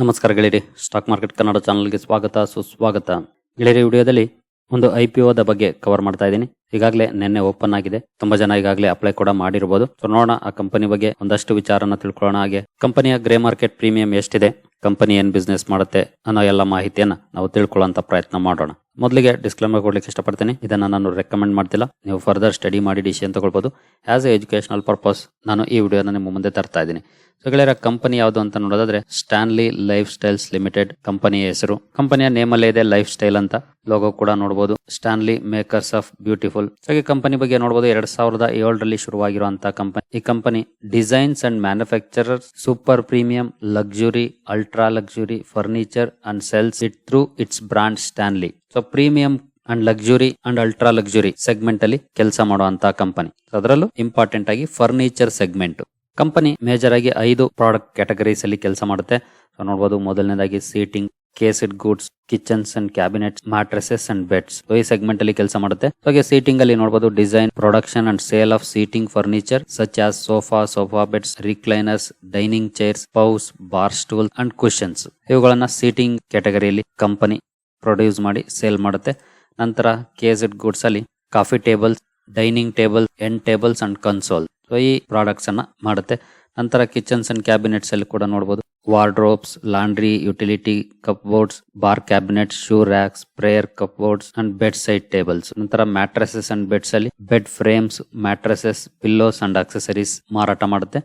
ನಮಸ್ಕಾರ ಗೆಳೆಯರಿ. Stock market Kannada ಚಾನಲ್ಗೆ ಸ್ವಾಗತ, ಸುಸ್ವಾಗತ. ಗೆಳೆಯರಿ ವಿಡಿಯೋದಲ್ಲಿ ಒಂದು ಐ ಪಿ ಒದ ಬಗ್ಗೆ ಕವರ್ ಮಾಡ್ತಾ ಇದ್ದೀನಿ. ಈಗಾಗಲೇ ನಿನ್ನೆ ಓಪನ್ ಆಗಿದೆ. ತುಂಬಾ ಜನ ಈಗಾಗಲೇ ಅಪ್ಲೈ ಕೂಡ ಮಾಡಿರಬಹುದು ಸೊ ನೋಡೋಣ ಆ ಕಂಪನಿ ಬಗ್ಗೆ ಒಂದಷ್ಟು ವಿಚಾರನ ತಿಳ್ಕೊಳ್ಳೋಣ. ಹಾಗೆ ಕಂಪನಿಯ ಗ್ರೇ ಮಾರ್ಕೆಟ್ ಪ್ರೀಮಿಯಂ ಎಷ್ಟಿದೆ ಕಂಪನಿ ಏನ್ ಬಿಸ್ನೆಸ್ ಮಾಡುತ್ತೆ ಅನ್ನೋ ಎಲ್ಲ ಮಾಹಿತಿಯನ್ನ ನಾವು ತಿಳ್ಕೊಳ್ಳೋಂತ ಪ್ರಯತ್ನ ಮಾಡೋಣ. ಮೊದಲಿಗೆ ಡಿಸ್ಕ್ಲೇಮರ್ ಕೊಡ್ಲಿಕ್ಕೆ ಇಷ್ಟಪಡ್ತೀನಿ. ಇದನ್ನ ನಾನು ರೆಕಮೆಂಡ್ ಮಾಡ್ತಿಲ್ಲ. ನೀವು ಫರ್ದರ್ ಸ್ಟಡಿ ಮಾಡಿ ಡಿಸಿಷನ್ ತಗೊಳ್ಬಹುದು ಆಸ್ ಎ ಎಜುಕೇಶನಲ್ ಪರ್ಪಸ್ ನಾನು ಈ ವಿಡಿಯೋನ ನಿಮ್ಮ ಮುಂದೆ ತರ್ತಾ ಇದ್ದೀನಿ. ಗೆಳೆಯರ ಕಂಪನಿ ಯಾವುದು ಅಂತ ನೋಡೋದಾದ್ರೆ ಸ್ಟಾನ್ಲಿ ಲೈಫ್ ಸ್ಟೈಲ್ಸ್ ಲಿಮಿಟೆಡ್ ಕಂಪನಿಯ ಹೆಸರು. ಕಂಪನಿಯ ನೇಮ್ ಅಲ್ಲೇ ಇದೆ ಲೈಫ್ ಸ್ಟೈಲ್ ಅಂತ. ಲೋಗೋ ಕೂಡ ನೋಡಬಹುದು ಸ್ಟಾನ್ಲಿ ಮೇಕರ್ಸ್ ಆಫ್ ಬ್ಯೂಟಿಫುಲ್ ಹಾಗೆ ಕಂಪನಿ ಬಗ್ಗೆ ನೋಡಬಹುದು ಎರಡ್ ಸಾವಿರದ ಏಳರಲ್ಲಿ ಶುರುವಾಗಿರುವಂತಹ ಕಂಪನಿ. ಈ company designs and manufacturer super premium luxury ultra luxury furniture and sells it through its brand Stanley so premium and luxury and ultra luxury segment ಅಲ್ಲಿ ಕೆಲಸ ಮಾಡುವಂತಹ ಕಂಪನಿ. ಅದರಲ್ಲೂ ಇಂಪಾರ್ಟೆಂಟ್ ಆಗಿ ಫರ್ನಿಚರ್ ಸೆಗ್ಮೆಂಟ್ ಕಂಪನಿ ಮೇಜರ್ ಆಗಿ ಐದು product categories ಅಲ್ಲಿ ಕೆಲಸ ಮಾಡುತ್ತೆ. ಸೊ ನೋಡಬಹುದು ಮೊದಲನೇದಾಗಿ seating, cased goods, kitchens and cabinets, mattresses and beds ಈ ಸೆಗ್ಮೆಂಟ್ ಅಲ್ಲಿ ಕೆಲಸ ಮಾಡುತ್ತೆ. ಹಾಗೆ ಸೀಟಿಂಗ್ ಅಲ್ಲಿ ನೋಡಬಹುದು design, production and sale of seating furniture such as sofa sofa beds, recliners, dining chairs, poufs, bar stool and cushions ಇವುಗಳನ್ನ seating ಕ್ಯಾಟಗರಿಯಲ್ಲಿ company produce ಮಾಡಿ ಸೇಲ್ ಮಾಡುತ್ತೆ. ನಂತರ ಕೇಸೆಡ್ ಗೂಡ್ಸ್ ಅಲ್ಲಿ coffee tables, dining table end tables and console. So ಈ products ಅನ್ನ ಮಾಡುತ್ತೆ. ನಂತರ ಕಿಚನ್ಸ್ ಅಂಡ್ ಕ್ಯಾಬಿನೆಟ್ಸ್ ಅಲ್ಲಿ ಕೂಡ ನೋಡಬಹುದು wardrobes laundry utility cupboards bar cabinets shoe racks prayer cupboards and bedside tables ನಂತರ ಮ್ಯಾಟ್ರಸಸ್ ಅಂಡ್ ಬೆಡ್ಸ್ ಅಲ್ಲಿ bed frames mattresses pillows and accessories ಮಾರಾಟ ಮಾಡುತ್ತೆ.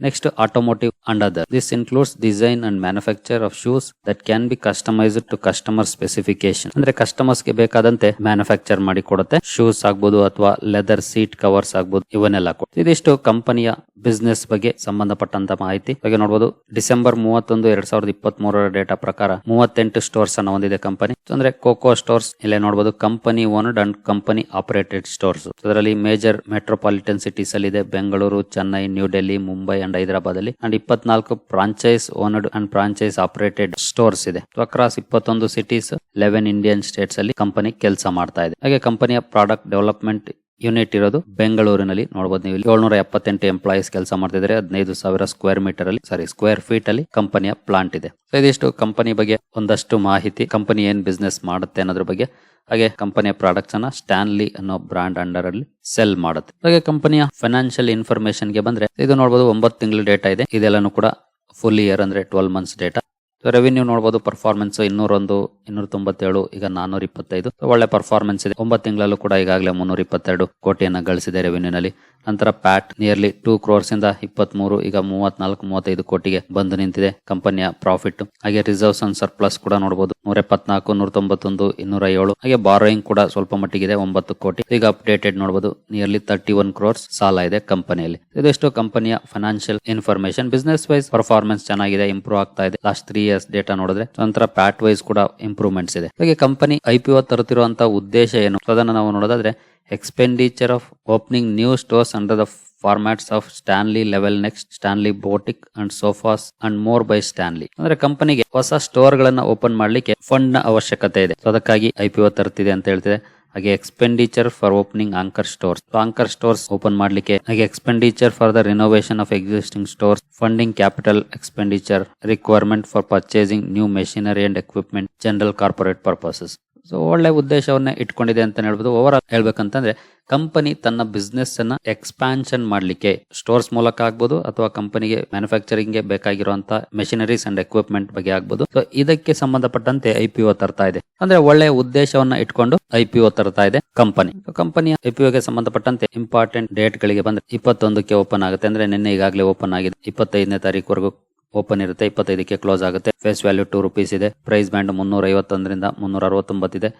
Next automotive and other. This includes design and manufacture of shoes that can be customized to customer specification. ಅಂದ್ರೆ ಕಸ್ಟಮರ್ಸ್ಗೆ ಬೇಕಾದಂತೆ manufacture ಮಾಡಿ ಕೊಡುತ್ತೆ. Shoes ಆಗ್ಬೋದು ಅಥವಾ ಲೆದರ್ ಸೀಟ್ ಕವರ್ಸ್ ಆಗ್ಬೋದು, ಇವನ್ನೆಲ್ಲ ಕೊಡುತ್ತೆ. ಇದಿಷ್ಟು ಕಂಪನಿಯ ಬಿಸ್ನೆಸ್ ಬಗ್ಗೆ ಸಂಬಂಧಪಟ್ಟಂತ ಮಾಹಿತಿ. ಬಗ್ಗೆ ನೋಡಬಹುದು ಡಿಸೆಂಬರ್ ಮೂವತ್ತೊಂದು ಎರಡ್ ಸಾವಿರದ ಇಪ್ಪತ್ತ್ ಮೂರರ ಡೇಟಾ ಪ್ರಕಾರ ಮೂವತ್ತೆಂಟು ಸ್ಟೋರ್ಸ್ ಅನ್ನ ಹೊಂದಿದೆ ಕಂಪನಿ. ಅಂದ್ರೆ ಕೋಕೋ ಸ್ಟೋರ್ಸ್ ಇಲ್ಲೇ ನೋಡಬಹುದು company owned and company operated stores ಅದರಲ್ಲಿ ಮೇಜರ್ ಮೆಟ್ರೋಪಾಲಿಟನ್ ಸಿಟೀಸ್ ಅಲ್ಲಿ ಇದೆ ಬೆಂಗಳೂರು, ಚೆನ್ನೈ ನ್ಯೂ ಡೆಲ್ಲಿ ಮುಂಬೈ ಅಂಡ್ ಹೈದರಾಬಾದ್ ಅಲ್ಲಿ. ಅಂಡ್ ಇಪ್ಪತ್ನಾಲ್ಕು franchise owned and franchise operated stores ಇದೆ. ಅಕ್ರಾಸ್ ಇಪ್ಪತ್ತೊಂದು ಸಿಟೀಸ್ ಲೆವೆನ್ ಇಂಡಿಯನ್ ಸ್ಟೇಟ್ಸ್ ಅಲ್ಲಿ ಕಂಪನಿ ಕೆಲಸ ಮಾಡ್ತಾ ಇದೆ. ಹಾಗೆ ಕಂಪನಿಯ ಪ್ರಾಡಕ್ಟ್ ಡೆವಲಪ್ಮೆಂಟ್ ಯೂನಿಟ್ ಇರೋದು ಬೆಂಗಳೂರಿನಲ್ಲಿ. ನೋಡಬಹುದು ನೀವು ಏಳ್ನೂರ ಎಪ್ಪತ್ತೆಂಟು ಎಂಪ್ಲಾಯೀಸ್ ಕೆಲಸ ಮಾಡ್ತಿದ್ರೆ ಹದಿನೈದು ಸಾವಿರ ಸ್ಕ್ವೇರ್ ಮೀಟರ್ ಅಲ್ಲಿ ಸಾರಿ ಸ್ಕ್ವೇರ್ ಫೀಟ್ ಅಲ್ಲಿ ಕಂಪನಿಯ ಪ್ಲಾಂಟ್ ಇದೆ. ಸೊ ಇದಿಷ್ಟು ಕಂಪನಿ ಬಗ್ಗೆ ಒಂದಷ್ಟು ಮಾಹಿತಿ ಕಂಪನಿ ಏನ್ ಬಿಸ್ನೆಸ್ ಮಾಡುತ್ತೆ ಅನ್ನೋದ್ರ ಬಗ್ಗೆ. ಹಾಗೆ ಕಂಪನಿಯ ಪ್ರಾಡಕ್ಟ್ಸ್ ಅನ್ನ ಸ್ಟ್ಯಾನ್ಲಿ ಅನ್ನೋ ಬ್ರಾಂಡ್ ಅಂಡರ್ ಅಲ್ಲಿ ಸೆಲ್ ಮಾಡುತ್ತೆ. ಹಾಗೆ ಕಂಪನಿಯ ಫೈನಾನ್ಷಿಯಲ್ ಇನ್ಫಾರ್ಮೇಶನ್ಗೆ ಬಂದ್ರೆ, ಇದು ನೋಡಬಹುದು ಒಂಬತ್ತು ತಿಂಗಳ ಡೇಟಾ ಇದೆ. ಇದೆಲ್ಲಾನು ಕೂಡ ಫುಲ್ ಇಯರ್ ಅಂದ್ರೆ ಟ್ವೆಲ್ ಮಂತ್ಸ್ ಡೇಟಾ ರೆವಿನ್ಯೂ ನೋಡಬಹುದು ಪರ್ಫಾರ್ಮೆನ್ಸ್ ಇನ್ನೂರೊಂದು ಇನ್ನೂರ ತೊಂಬತ್ತೇಳು ಈಗ ನಾನೂರ ಇಪ್ಪತ್ತೈದು ಒಳ್ಳೆ ಪರ್ಫಾರ್ಮೆನ್ಸ್ ಇದೆ. ಒಂಬತ್ತು ತಿಂಗಳಲ್ಲೂ ಕೂಡ ಈಗಾಗಲೇ ಮುನ್ನೂರ ಇಪ್ಪತ್ತೆರಡು ಕೋಟಿಯನ್ನು ಗಳಿಸಿದೆ ರೆವಿನ್ಯೂನಲ್ಲಿ ನಂತರ ಪ್ಯಾಟ್ ನಿಯರ್ಲಿ ಟೂ ಕ್ರೋರ್ಸ್ ಇಂದ ಇಪ್ಪತ್ಮೂರು, ಈಗ ಮೂವತ್ನಾಲ್ಕು, ಮೂವತ್ತೈದು ಕೋಟಿಗೆ ಬಂದು ನಿಂತಿದೆ ಕಂಪನಿಯ ಪ್ರಾಫಿಟ್ ಹಾಗೆ ರಿಸರ್ವ್ಸ್ ಅಂಡ್ ಸರ್ಪ್ಲಸ್ ಕೂಡ ನೋಡಬಹುದು ನೂರ ಎಪ್ಪತ್ನಾಲ್ಕು ನೂರ ತೊಂಬತ್ತೊಂದು ಇನ್ನೂರ ಏಳು ಹಾಗೆ ಬಾರೋಯಿಂಗ್ ಕೂಡ ಸ್ವಲ್ಪ ಮಟ್ಟಿಗಿದೆ, ಒಂಬತ್ತು ಕೋಟಿ. ಈಗ ಅಪ್ಡೇಟೆಡ್ ನೋಡಬಹುದು ನಿಯರ್ಲಿ ತರ್ಟಿ ಒನ್ ಕ್ರೋರ್ಸ್ ಸಾಲ ಇದೆ ಕಂಪನಿಯಲ್ಲಿ. ಇದೆಷ್ಟು ಕಂಪನಿಯ financial information business wise performance ಚೆನ್ನಾಗಿದೆ ಇಂಪ್ರೂವ್ ಆಗ್ತಾ ಇದೆ. ಲಾಸ್ಟ್ ತ್ರೀ ಇಯರ್ಸ್ ಡೇಟಾ ನೋಡಿದ್ರೆ ನಂತರ ಪ್ಯಾಟ್ ವೈಸ್ ಕೂಡ ಇಂಪ್ರೂವ್ಮೆಂಟ್ಸ್ ಇದೆ. ಹಾಗೆ ಕಂಪನಿ ಐಪಿಒ ತರುತ್ತಿರುವಂತಹ ಉದ್ದೇಶ ಏನು? ಅದನ್ನ ನಾವು ನೋಡೋದಾದ್ರೆ expenditure of opening new stores under the formats of Stanley level next Stanley boutique and sofas and more by Stanley ಅಂದ್ರೆ ಕಂಪನಿಗೆ ಹೊಸ ಸ್ಟೋರ್ ಗಳನ್ನ ಓಪನ್ ಮಾಡ್ಲಿಕ್ಕೆ ಫಂಡ್ನ ಅವಶ್ಯಕತೆ ಇದೆ. ಸೊ ಅದಕ್ಕಾಗಿ ಐಪಿಒ ತರ್ತಿದೆ ಅಂತ ಹೇಳ್ತಿದೆ. ಹಾಗೆ expenditure for opening anchor stores anchor stores open ಮಾಡ್ಲಿಕ್ಕೆ ಹಾಗೆ expenditure for the renovation of existing stores funding capital expenditure requirement for purchasing new machinery and equipment general corporate purposes so ಒಳ್ಳೆ ಉದ್ದೇಶವನ್ನ ಇಟ್ಕೊಂಡಿದೆ ಅಂತ ಹೇಳ್ಬೋದು. ಓವರ್ ಆಲ್ ಹೇಳ್ಬೇಕಂತಂದ್ರೆ company ತನ್ನ business ಅನ್ನ ಎಕ್ಸ್ಪಾನ್ಷನ್ ಮಾಡ್ಲಿಕ್ಕೆ ಸ್ಟೋರ್ಸ್ ಮೂಲಕ ಆಗ್ಬೋದು ಅಥವಾ ಕಂಪನಿಗೆ ಮ್ಯಾನುಫ್ಯಾಕ್ಚರಿಂಗ್ಗೆ ಬೇಕಾಗಿರುವಂತಹ ಮೆಷಿನರೀಸ್ ಅಂಡ್ ಎಕ್ವಿಪ್ಮೆಂಟ್ ಬಗ್ಗೆ ಆಗ್ಬೋದು. ಸೊ ಇದಕ್ಕೆ ಸಂಬಂಧಪಟ್ಟಂತೆ ಐ ತರ್ತಾ ಇದೆ. ಅಂದ್ರೆ ಒಳ್ಳೆ ಉದ್ದೇಶವನ್ನ ಇಟ್ಕೊಂಡು ಐ ತರ್ತಾ ಇದೆ ಕಂಪನಿ ಕಂಪನಿಯ ಐ ಪಿ ಸಂಬಂಧಪಟ್ಟಂತೆ ಇಂಪಾರ್ಟೆಂಟ್ ಡೇಟ್ ಗಳಿಗೆ ಬಂದ್ರೆ ಇಪ್ಪತ್ತೊಂದಕ್ಕೆ ಓಪನ್ ಆಗುತ್ತೆ. ಅಂದ್ರೆ ನಿನ್ನೆ ಈಗಾಗಲೇ ಓಪನ್ ಆಗಿದೆ. ಇಪ್ಪತ್ತೈದನೇ ತಾರೀಕುವರೆಗೂ ಓಪನ್ ಇರುತ್ತೆ, ಇಪ್ಪತ್ತೈದಕ್ಕೆ ಕ್ಲೋಸ್ ಆಗುತ್ತೆ. ಫೇಸ್ ವ್ಯಾಲ್ಯೂ ಟೂ ರುಪೀಸ್ ಇದೆ. ಪ್ರೈಸ್ ಬ್ಯಾಂಡ್ ಮುನ್ನೂರ ಐವತ್ತೊಂದರಿಂದ ಮುನ್ನೂರ ಅರವತ್ತೊಂಬತ್ತಿದೆ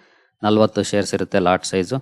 ನಲವತ್ತು ಶೇರ್ಸ್ ಇರುತ್ತೆ ಲಾಟ್ ಸೈಜು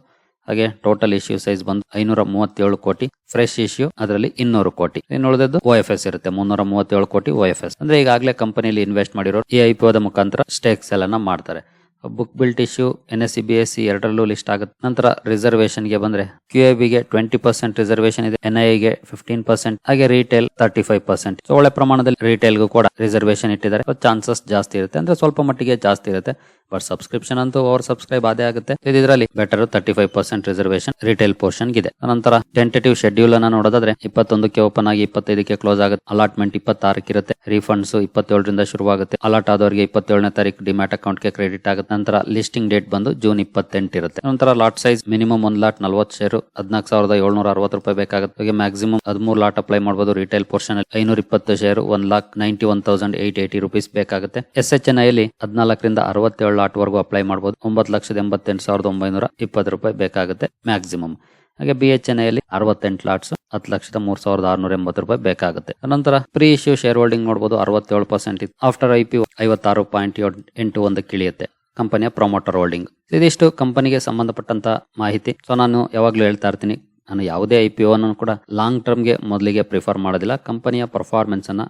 ಹಾಗೆ ಟೋಟಲ್ ಇಶ್ಯೂ ಸೈಜ್ ಬಂದು ಐನೂರ ಮೂವತ್ತೇಳು ಕೋಟಿ. ಫ್ರೆಶ್ ಇಶ್ಯೂ ಅದರಲ್ಲಿ ಇನ್ನೂರು ಕೋಟಿ. ಇನ್ನು ಉಳಿದದ್ದು ಓ ಎಫ್ ಎಸ್ ಇರುತ್ತೆ. ಮುನ್ನೂರ ಮೂವತ್ತೇಳು ಕೋಟಿ ಓ ಎಫ್ ಎಸ್ ಅಂದ್ರೆ ಈಗಾಗಲೇ ಕಂಪನಿಯಲ್ಲಿ ಇನ್ವೆಸ್ಟ್ ಮಾಡಿರೋ ಈ ಐ ಪಿ ಸ್ಟೇಕ್ ಮುಖಾಂತರ ಸ್ಟೇಕ್ಸ್ ಎಲ್ಲ ಮಾಡ್ತಾರೆ. Book built issue N S C B ಎರಡರಲ್ಲೂ ಲಿಸ್ಟ್ ಆಗುತ್ತೆ. ನಂತರ ರಿಸರ್ವೇಶನ್ಗೆ ಬಂದ್ರೆ ಕ್ಯೂ ಎ ಬಿಗೆ ಟ್ವೆಂಟಿ ಪರ್ಸೆಂಟ್ ರಿಸರ್ವೇಷನ್ ಇದೆ ಎನ್ ಐ ಗೆ ಫಿಫ್ಟೀನ್ ಪರ್ಸೆಂಟ್ ಹಾಗೆ ರೀಟೇಲ್ ತರ್ಟಿ ಫೈವ್ ಪರ್ಸೆಂಟ್ ಒಳ್ಳೆ ಪ್ರಮಾಣದಲ್ಲಿ ರಿಟೇಲ್ ಗೂ ಕೂಡ ರಿಸರ್ವೇಷನ್ ಇಟ್ಟಿದ್ದಾರೆ. ಚಾನ್ಸಸ್ ಜಾಸ್ತಿ ಇರುತ್ತೆ. ಅಂದ್ರೆ ಸ್ವಲ್ಪ ಮಟ್ಟಿಗೆ ಜಾಸ್ತಿ ಇರುತ್ತೆ. ಬಟ್ ಸಬ್ಸ್ಕ್ರಿಪ್ಷನ್ ಅಂತೂ ಓವರ್ ಸಬ್ಸ್ಕ್ರೈಬ್ ಅದೇ ಆಗುತ್ತೆ. ಇದರಲ್ಲಿ better thirty five percent reservation retail portion ಇದೆ ನಂತರ ಟೆಂಟೇಟಿವ್ ಶೆಡ್ಯೂಲ್ ಅನ್ನ ನೋಡೋದಾದ್ರೆ ಇಪ್ಪತ್ತೊಂದಕ್ಕೆ ಓಪನ್ ಆಗಿ ಇಪ್ಪತ್ತೈದಕ್ಕೆ ಕ್ಲೋಸ್ ಆಗುತ್ತೆ. ಅಲಾಟ್ಮೆಂಟ್ ಇರುತ್ತೆ. ರೀಫಂಡ್ಸ್ ಇಪ್ಪತ್ತೇಳರಿಂದ ಶುರುವಾಗುತ್ತೆ. ಅಲಾಟ್ ಆದವರಿಗೆ ಇಪ್ಪತ್ತೇಳನೇ ತಾರೀಕು ಡಿಮ್ಯಾಟ್ ಅಕೌಂಟ್ಗೆ ಕ್ರೆಡಿಟ್ ಆಗುತ್ತೆ. ನಂತರ ಲಿಸ್ಟಿಂಗ್ ಡೇಟ್ ಬಂದು ಜೂನ್ ಇಪ್ಪತ್ತೆಂಟು ಇರುತ್ತೆ. ನಂತರ ಲಾಟ್ ಸೈಜ್ ಮಿನಿಮಮ್ ಒಂದ್ ಲಾಟ್ ನಲ್ವತ್ತು ಶೇರು ಹದಿನಾಲ್ಕು ಸಾವಿರದ ಏಳ್ನೂರ ಅರವತ್ತು ರೂಪಾಯಿ ಬೇಕಾಗುತ್ತೆ. ಹಾಗೆ ಮ್ಯಾಕ್ಸಿಮಮ್ ಹದಿಮೂರು ಲಾಟ್ ಅಪ್ಲೈ ಮಾಡಬಹುದು ರಿಟೇಲ್ ಪೋರ್ಷನ್ ಐನೂರ ಇಪ್ಪತ್ತು share one lakh ninety one thousand eight eighty rupees ಬೇಕಾಗುತ್ತೆ. ಎಸ್ ಎಚ್ ಎನ್ ಐಲಿ ಹದಿನಾಲ್ಕರಿಂದ ಅರವತ್ತೇಳು ಲಾಟ್ ವರೆಗೂ ಅಪ್ಲೈ ಮಾಡಬಹುದು ಒಂಬತ್ತು ಲಕ್ಷದ ಎಂಬತ್ತೆಂಟು ಸಾವಿರದ ಒಂಬೈನೂರ ಇಪ್ಪತ್ತು ರೂಪಾಯಿ ಬೇಕಾಗುತ್ತೆ ಮ್ಯಾಕ್ಸಿಮಮ್ ಹಾಗೆ ಬಿ ಎಚ್ ಎನ್ ಎಲ್ಲಿ ಅರವತ್ತೆಂಟು ಲಾಟ್ಸ್ ಹತ್ತು ಲಕ್ಷದ ಮೂರ್ ಸಾವಿರದ ಆರ್ನೂರ ಎಂಬತ್ತು ರೂಪಾಯಿ ಬೇಕಾಗುತ್ತೆ. ನಂತರ ಪ್ರೀ ಇಶ್ಯೂ ಶೇರ್ ಹೋಲ್ಡಿಂಗ್ ನೋಡಬಹುದು ಅರವತ್ತೇಳು ಪರ್ಸೆಂಟ್ ಆಫ್ಟರ್ ಐ ಪಿ ಐವತ್ತಾರು ಪಾಯಿಂಟ್ ಎಂಟು ಒಂದಕ್ಕೆ ಇಳಿಯುತ್ತೆ ಕಂಪನಿಯ ಪ್ರಮೋಟರ್ ಹೋಲ್ಡಿಂಗ್ ಇದಿಷ್ಟು ಕಂಪನಿಗೆ ಸಂಬಂಧಪಟ್ಟಂತ ಮಾಹಿತಿ. ಸೊ ನಾನು ಯಾವಾಗ್ಲೂ ಹೇಳ್ತಾ ಇರ್ತೀನಿ, ನಾನು ಯಾವುದೇ ಐ ಪಿ ಕೂಡ ಲಾಂಗ್ ಟರ್ಮ್ಗೆ ಮೊದಲಿಗೆ ಪ್ರಿಫರ್ ಮಾಡೋದಿಲ್ಲ. ಕಂಪನಿಯ ಪರ್ಫಾರ್ಮೆನ್ಸ್ ಅನ್ನ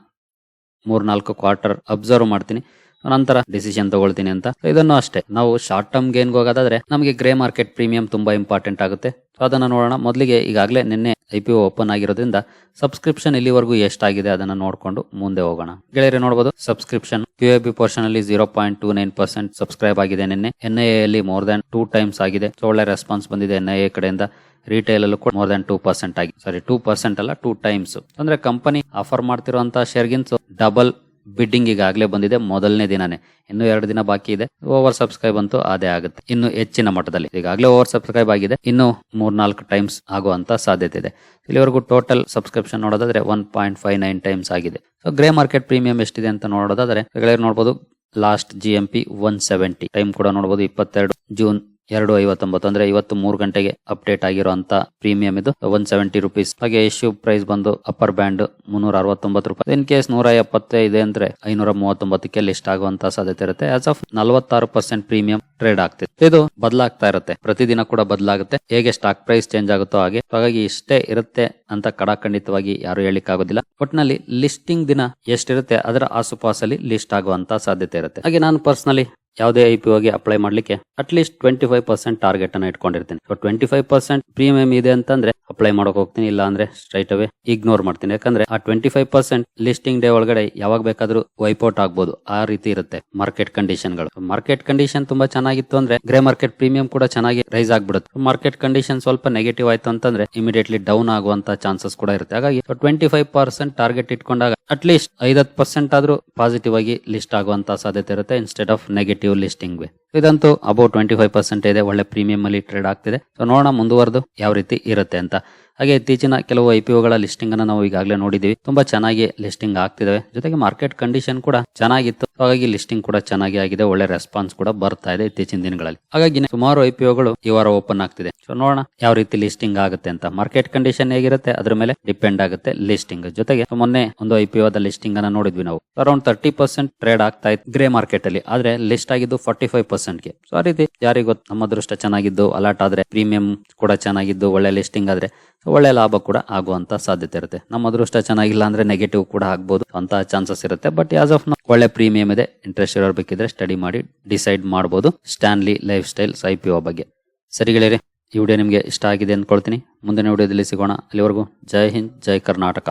ಮೂರ್ನಾಲ್ಕು ಕ್ವಾರ್ಟರ್ ಅಬ್ಸರ್ವ್ ಮಾಡ್ತೀನಿ. ನಂತರ ಡಿಸಿಷನ್ ತಗೊಳ್ತೀನಿ ಅಂತ. ಇದನ್ನು ಅಷ್ಟೇ. ನಾವು ಶಾರ್ಟ್ ಟರ್ಮ್ ಗೇನ್ಗೆ ಹೋಗೋದಾದ್ರೆ ನಮಗೆ ಗ್ರೇ ಮಾರ್ಕೆಟ್ ಪ್ರೀಮಿಯಂ ತುಂಬಾ ಇಂಪಾರ್ಟೆಂಟ್ ಆಗುತ್ತೆ. ಅದನ್ನ ನೋಡೋಣ. ಮೊದಲಿಗೆ ಈಗಾಗಲೇ ನಿನ್ನೆ ಐ ಪಿ ಓಪನ್ ಆಗಿರೋದ್ರಿಂದ ಸಬ್ಸ್ಕ್ರಿಪ್ಷನ್ ಇಲ್ಲಿವರೆಗೂ ಎಷ್ಟಾಗಿದೆ ಅದನ್ನ ನೋಡ್ಕೊಂಡು ಮುಂದೆ ಹೋಗೋಣ. ಗೆಳೆಯರೆ ನೋಡಬಹುದು subscription Q A B portion ಅಲ್ಲಿ zero point two nine percent subscribe ಆಗಿದೆ ನಿನ್ನೆ. ಎನ್ ಐ ಅಲ್ಲಿ ಮೋರ್ ದನ್ ಟೂ ಟೈಮ್ಸ್ ಆಗಿದೆ. ಸೊ ಒಳ್ಳೆ ರೆಸ್ಪಾನ್ಸ್ ಬಂದಿದೆ ಎನ್ ಐ ಎ ಕಡೆಯಿಂದ. ರಿಟೇಲ್ ಅಲ್ಲೂ ಕೂಡ ಮೋರ್ ದನ್ ಟೂ ಪರ್ಸೆಂಟ್ ಆಗಿ. ಸಾರಿ ಟೂ ಪರ್ಸೆಂಟ್ ಅಲ್ಲ ಟೂ ಟೈಮ್ಸ್ ಅಂದ್ರೆ ಕಂಪನಿ ಆಫರ್ ಮಾಡ್ತಿರುವಂತಹ ಶೇರ್ಗಿಂತ ಡಬಲ್ ಬಿಡ್ಡಿಂಗ್ ಈಗಾಗಲೇ ಬಂದಿದೆ. ಮೊದಲನೇ ದಿನನೇ. ಇನ್ನು ಎರಡು ದಿನ ಬಾಕಿ ಇದೆ. ಓವರ್ ಸಬ್ಸ್ಕ್ರೈಬ್ ಅಂತೂ ಅದೇ ಆಗುತ್ತೆ. ಇನ್ನು ಹೆಚ್ಚಿನ ಮಟ್ಟದಲ್ಲಿ. ಈಗಾಗಲೇ ಓವರ್ ಸಬ್ಸ್ಕ್ರೈಬ್ ಆಗಿದೆ. ಇನ್ನು ಮೂರ್ನಾಲ್ಕು ಟೈಮ್ಸ್ ಆಗುವಂತ ಸಾಧ್ಯತೆ ಇದೆ. ಇಲ್ಲಿವರೆಗೂ ಟೋಟಲ್ ಸಬ್ಸ್ಕ್ರಿಪ್ಷನ್ ನೋಡೋದಾದ್ರೆ one point five nine times ಆಗಿದೆ. ಸೊ ಗ್ರೇ ಮಾರ್ಕೆಟ್ ಪ್ರೀಮಿಯಂ ಎಷ್ಟಿದೆ ಅಂತ ನೋಡೋದಾದ್ರೆ ನೋಡಬಹುದು last G M P one seventy time ಕೂಡ ನೋಡಬಹುದು ಇಪ್ಪತ್ತೆರಡು ಜೂನ್ ಎರಡು ಐವತ್ತೊಂಬತ್ತು ಅಂದ್ರೆ ಇವತ್ತು ಮೂರು ಗಂಟೆಗೆ ಅಪ್ಡೇಟ್ ಆಗಿರುವಂತ ಪ್ರೀಮಿಯಂ ಇದು. One seventy rupees. ಹಾಗೆ ಇಶ್ಯೂ ಪ್ರೈಸ್ ಬಂದು ಅಪ್ಪರ್ ಬ್ಯಾಂಡ್ ಮುನ್ನೂರ ಅರವತ್ತೊಂಬತ್ತು ರೂಪಾಯಿ. ಇನ್ ಕೇಸ್ ನೂರ ಎಪ್ಪತ್ತೇ ಇದೆ ಅಂದ್ರೆ ಐನೂರ ಮೂವತ್ತೊಂಬತ್ತಕ್ಕೆ ಲಿಸ್ಟ್ ಆಗುವಂತ ಸಾಧ್ಯತೆ ಇರುತ್ತೆ. ಆಸ್ ಆಫ್ ನಲವತ್ತಾರು ಪರ್ಸೆಂಟ್ ಪ್ರೀಮಿಯಂ ಟ್ರೇಡ್ ಆಗ್ತಿದೆ. ಇದು ಬದಲಾಗ್ತಾ ಇರುತ್ತೆ. ಪ್ರತಿದಿನ ಕೂಡ ಬದಲಾಗುತ್ತೆ. ಹೇಗೆ ಸ್ಟಾಕ್ ಪ್ರೈಸ್ ಚೇಂಜ್ ಆಗುತ್ತೋ ಹಾಗೆ. ಹಾಗಾಗಿ ಇಷ್ಟೇ ಇರುತ್ತೆ ಅಂತ ಕಡಾಖಂಡಿತವಾಗಿ ಯಾರು ಹೇಳಿಕ್ ಆಗೋದಿಲ್ಲ ಒಟ್ಟಿನಲ್ಲಿ ಲಿಸ್ಟಿಂಗ್ ದಿನ ಎಷ್ಟಿರುತ್ತೆ ಅದರ ಆಸುಪಾಸಲ್ಲಿ ಲಿಸ್ಟ್ ಆಗುವಂತ ಸಾಧ್ಯತೆ ಇರುತ್ತೆ. ಹಾಗೆ ನಾನು ಪರ್ಸನಲಿ ಯಾವುದೇ ಐ ಪಿ ಓಗೆ ಅಪ್ಲೈ ಮಾಡ್ಲಿಕ್ಕೆ at least twenty five percent target ಅನ್ನ ಇಟ್ಕೊಂಡಿರ್ತೀನಿ. So twenty five percent premium ಇದೆ ಅಂತಂದ್ರೆ ಅಪ್ಲೈ ಮಾಡೋಕೆ ಹೋಗ್ತೀನಿ ಇಲ್ಲ ಅಂದ್ರೆ ಸ್ಟ್ರೈಟ್ ಅವೇ ಇಗ್ನೋರ್ ಮಾಡ್ತೀನಿ. ಯಾಕಂದ್ರೆ ಆ twenty five percent listing day ಒಳಗಡೆ ಯಾವಾಗ ಬೇಕಾದ್ರೂ ವೈಪೌಟ್ ಆಗ್ಬೋದು. ಆ ರೀತಿ ಇರುತ್ತೆ ಮಾರ್ಕೆಟ್ ಕಂಡೀಷನ್ಗಳು ಮಾರ್ಕೆಟ್ ಕಂಡೀಷನ್ ತುಂಬಾ ಚೆನ್ನಾಗಿತ್ತು ಅಂದ್ರೆ ಗ್ರೇ ಮಾರ್ಕೆಟ್ ಪ್ರೀಮಿಯಂ ಕೂಡ ಚೆನ್ನಾಗಿ ರೈಸ್ ಆಗ್ಬಿಡುತ್ತೆ. ಮಾರ್ಕೆಟ್ ಕಂಡೀಷನ್ ಸ್ವಲ್ಪ ನೆಗೆಟಿವ್ ಆಯ್ತು ಅಂತಂದ್ರೆ ಇಮಿಡಿಯೇಟ್ಲಿ ಡೌನ್ ಆಗುವಂತ ಚಾನ್ಸಸ್ ಕೂಡ ಇರುತ್ತೆ. ಹಾಗಾಗಿ ಟ್ವೆಂಟಿ ಫೈವ್ ಪರ್ಸೆಂಟ್ ಟಾರ್ಗೆಟ್ ಇಟ್ಕೊಂಡಾಗ ಅಟ್ಲೀಸ್ಟ್ ಐದತ್ತು ಪರ್ಸೆಂಟ್ ಆದ್ರೂ ಪಾಸಿಟಿವ್ ಆಗಿ ಲಿಸ್ಟ್ ಆಗುವಂತ ಸಾಧ್ಯತೆ ಇರುತ್ತೆ ಇನ್ಸ್ಟೆಡ್ ಆಫ್ ನೆಗೆಟಿವ್ ಲಿಸ್ಟಿಂಗ್ ಇದಂತೂ ಅಬೌಟ್ ಟ್ವೆಂಟಿ ಫೈವ್ ಪರ್ಸೆಂಟ್ ಇದೆ. ಒಳ್ಳೆ ಪ್ರೀಮಿಯಂ ಅಲ್ಲಿ ಟ್ರೇಡ್ ಆಗ್ತಿದೆ. ಸೊ ನೋಡೋಣ ಮುಂದುವರೆದು ಯಾವ ರೀತಿ ಇರುತ್ತೆ ಅಂತ. ಹಾಗೆ ಇತ್ತೀಚಿನ ಕೆಲವು ಐ ಲಿಸ್ಟಿಂಗ್ ಅನ್ನ ನಾವು ಈಗಾಗಲೇ ನೋಡಿದೀವಿ ತುಂಬಾ ಚೆನ್ನಾಗಿ ಲಿಸ್ಟಿಂಗ್ ಆಗ್ತಿದಾವೆ ಜೊತೆಗೆ ಮಾರ್ಕೆಟ್ ಕಂಡೀಷನ್ ಕೂಡ ಚೆನ್ನಾಗಿತ್ತು. ಹಾಗಾಗಿ ಲಿಸ್ಟಿಂಗ್ ಕೂಡ ಚೆನ್ನಾಗಿ ಆಗಿದೆ. ಒಳ್ಳೆ ರೆಸ್ಪಾನ್ಸ್ ಕೂಡ ಬರ್ತಾ ಇದೆ ಇತ್ತೀಚಿನ ದಿನಗಳಲ್ಲಿ. ಹಾಗಾಗಿ ಸುಮಾರು ಐ ಪಿ ಈ ವಾರ ಓಪನ್ ಆಗ್ತಿದೆ. ಸೊ ನೋಡೋಣ ಯಾವ ರೀತಿ ಲಿಸ್ಟಿಂಗ್ ಆಗುತ್ತೆ ಅಂತ. ಮಾರ್ಕೆಟ್ ಕಂಡೀಷನ್ ಹೇಗಿರುತ್ತೆ? ಅದ್ರ ಮೇಲೆ ಡಿಪೆಂಡ್ ಆಗುತ್ತೆ ಲಿಸ್ಟಿಂಗ್. ಜೊತೆಗೆ ಮೊನ್ನೆ ಒಂದು ಐ ಪಿ ಲಿಸ್ಟಿಂಗ್ ಅನ್ನ ನೋಡಿದ್ವಿ ನಾವು. ಅರೌಂಡ್ ತರ್ಟಿ ಪರ್ಸೆಂಟ್ ಟ್ರೇಡ್ ಆಗ್ತಾ ಇತ್ತು ಗ್ರೇ ಮಾರ್ಕೆಟ್ ಅಲ್ಲಿ ಆದ್ರೆ ಲಿಸ್ಟ್ ಆಗಿದ್ದು ಫಾರ್ಟಿ ಫೈವ್ ಪರ್ಸೆಂಟ್ಗೆ ಸೊ ಆ ರೀತಿ ಯಾರಿಗೂ ನಮ್ಮ ಅದೃಷ್ಟ ಚೆನ್ನಾಗಿದ್ದು, ಅಲರ್ಟ್ ಆದ್ರೆ ಪ್ರೀಮಿಯಂ ಕೂಡ ಚೆನ್ನಾಗಿದ್ದು, ಒಳ್ಳೆ ಲಿಸ್ಟಿಂಗ್ ಆದ್ರೆ. ಒಳ್ಳೆ ಲಾಭ ಕೂಡ ಆಗುವಂತ ಸಾಧ್ಯತೆ ಇರುತ್ತೆ. ನಮ್ಮ ಅದೃಷ್ಟ ಚೆನ್ನಾಗಿಲ್ಲ ಅಂದ್ರೆ ನೆಗೆಟಿವ್ ಕೂಡ ಆಗ್ಬೋದು ಅಂತ ಚಾನ್ಸಸ್ ಇರುತ್ತೆ. ಬಟ್ ಆಸ್ ಆಫ್ ಒಳ್ಳೆ ಪ್ರೀಮಿಯಂ ಇದೆ. ಇಂಟ್ರೆಸ್ಟ್ ಇರೋರ್ ಬೇಕಿದ್ರೆ ಸ್ಟಡಿ ಮಾಡಿ ಡಿಸೈಡ್ ಮಾಡಬಹುದು ಸ್ಟ್ಯಾನ್ಲಿ ಲೈಫ್ ಸ್ಟೈಲ್ ಸೈಪಿಒ ಬಗ್ಗೆ. ಸರಿ ಈ ವಿಡಿಯೋ ನಿಮಗೆ ಇಷ್ಟ ಆಗಿದೆ ಅಂದ್ಕೊಳ್ತೀನಿ. ಮುಂದಿನ ವಿಡಿಯೋದಲ್ಲಿ ಸಿಗೋಣ. ಅಲ್ಲಿವರೆಗೂ ಜೈ ಹಿಂದ್, ಜೈ ಕರ್ನಾಟಕ.